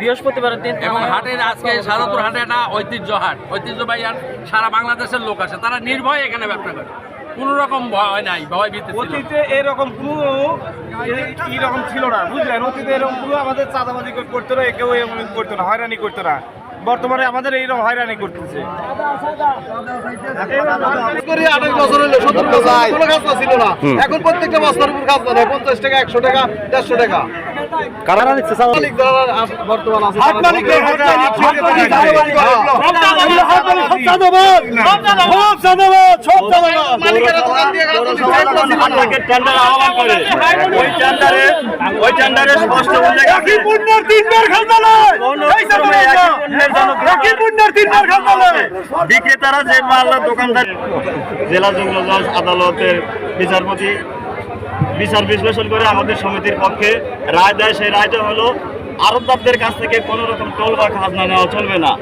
বৃহস্পতিবারের দিন এবং হাটের আজকে সারাতুর হাটে একটা ঐতিহ্য হাট। ঐতিহ্যবাহী হাট সারা বাংলাদেশের লোক আসে তারা নির্ভয়ে এখানে ব্যবসা করে। কোনো রকম ভয় নাই ভয় ভীতি অতীতে এরকম কোনো এরকম ছিল না বুঝলেন? অতীতে এরকম কোনো আমাদের চাঁদাবাজি করতো না কেউ এরকম করতো না হয়রানি করতো না। বর্তমানে আমাদের এইরকম হয়রানি করতেছে। এখন প্রত্যেকটা বস্তার উপর দেয় পঞ্চাশ টাকা একশো টাকা দেড়শো টাকা। কারা টেন্ডার আহ্বান করে। ওই টেন্ডারে ওই টেন্ডারে স্পষ্ট উল্লেখ আছে পণ্যের বিক্রেতারা যে মাল দোকানদার জেলা জজ আদালতের বিচারপতি বিচার বিশ্লেষণ করে আমাদের সমিতির পক্ষে রায় দেয়। সেই রায়টা হলো আরবদারদের কাছ থেকে কোনো রকম টোল বা খাজনা নেওয়া চলবে না।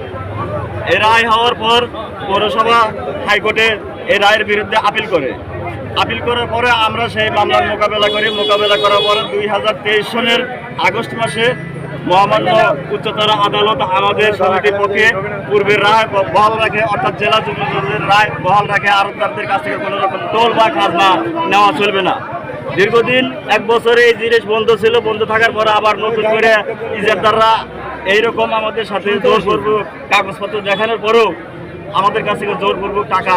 এই রায় হওয়ার পর পৌরসভা, হাইকোর্টে এই রায়ের বিরুদ্ধে আপিল করে। আপিল করার পরে আমরা সেই মামলার মোকাবেলা করি। মোকাবেলা করার পরে দুই হাজার তেইশ সনের আগস্ট মাসে মহামান্য উচ্চতর আদালত আমাদের সমিতির পক্ষে পূর্বের রায় বহাল রাখে, অর্থাৎ জেলা যুগ্ম রায় বহাল রাখে। আরবদারদের কাছ থেকে কোনো রকম টোল বা খাজনা নেওয়া চলবে না। দীর্ঘদিন এক বছরে এই জিনিস বন্ধ ছিল বন্ধ থাকার পরে আবার নতুন করে ইজারদাররা এইরকম আমাদের সাথে জোরপূর্বক কাগজপত্র দেখানোর পরেও আমাদের কাছ থেকে জোরপূর্বক টাকা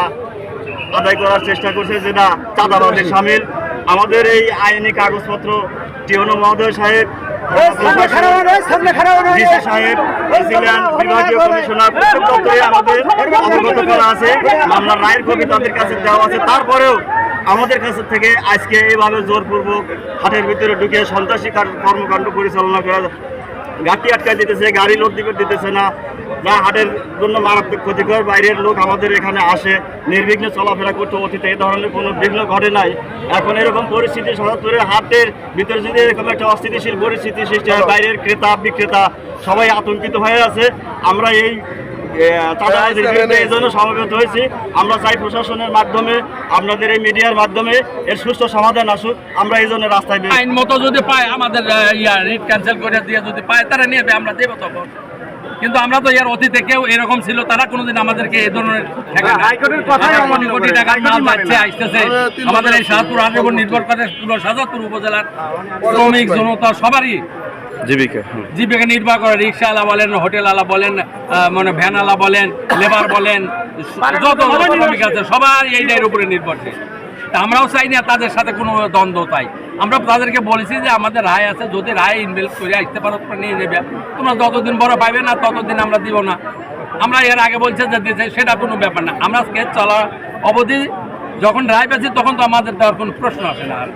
আদায় করার চেষ্টা করছে যেটা চাঁদাবাজের সামিল। আমাদের এই আইনি কাগজপত্র টিওনো মহোদয় সাহেব সাহেব বিভাগীয় কমিশনার আমাদের অবগত করা আছে। মামলার রায়ের কপি তাদের কাছে দেওয়া আছে। তারপরেও আমাদের কাছে থেকে আজকে এইভাবে জোরপূর্বক হাটের ভিতরে ঢুকে সন্ত্রাসী কার- কর্মকাণ্ড পরিচালনা করা গাড়ি আটকায় দিতেছে, গাড়ি লোড দিবে দিতেছে না। যা হাটের জন্য মারাত্মক ক্ষতিকর, বাইরের লোক আমাদের এখানে আসে। নির্বিঘ্নে চলাফেরা করতে অতীতে এই ধরনের কোনো বিঘ্ন ঘটে নাই। এখন এরকম পরিস্থিতি সরাসরি হাটের ভিতরে যদি এরকম একটা অস্থিতিশীল পরিস্থিতি সৃষ্টি হয়, বাইরের ক্রেতা, বিক্রেতা সবাই আতঙ্কিত হয়ে আছে। আমরা এই চাঁদাবাজির বিরুদ্ধে এই জন্য সমবেত হয়েছি। আমরা চাই প্রশাসনের মাধ্যমে আপনাদের এই মিডিয়ার মাধ্যমে এর সুষ্ঠু সমাধান আসুক। আমরা এই জন্য রাস্তায় আইন মতো যদি পায় আমাদের ইয়া রিট ক্যান্সেল করে দিয়ে যদি পায় তারা নেবে আমরা দেবো তখন। কিন্তু আমরা তো ইয়ার অতীতে কেউ এরকম ছিল তারা কোনোদিন আমাদেরকে এই ধরনের কোটি কোটি টাকার মাল যাচ্ছে আসতেছে। আমাদের এই সাহাপুর উপর নির্ভর করে পুরো উপজেলার শ্রমিক জনতা সবারই জীবিকা জীবিকা নির্বাহ করে রিক্সাওয়ালা বলেন হোটেলওয়ালা বলেন আহ, মানে ভ্যানওয়ালা বলেন লেবার বলেন যত শ্রমিক আছে সবার এই এইটার উপরে নির্ভরশীল। তা আমরাও চাই না তাদের সাথে কোনো দ্বন্দ্ব তাই। আমরা তাদেরকে বলেছি যে আমাদের রায় আছে যদি রায় ইনভেস্ট করে আসতে পারো তোমরা নিয়ে নেবে। তোমরা যতদিন বড় পাইবে না ততদিন আমরা দিব না। আমরা এর আগে বলছি যে দিতে সেটা কোনো ব্যাপার না। আমরা স্কেচ চলা অবধি যখন রায় পেয়েছি তখন তো আমাদের দেওয়ার কোনো প্রশ্ন আসে না আর।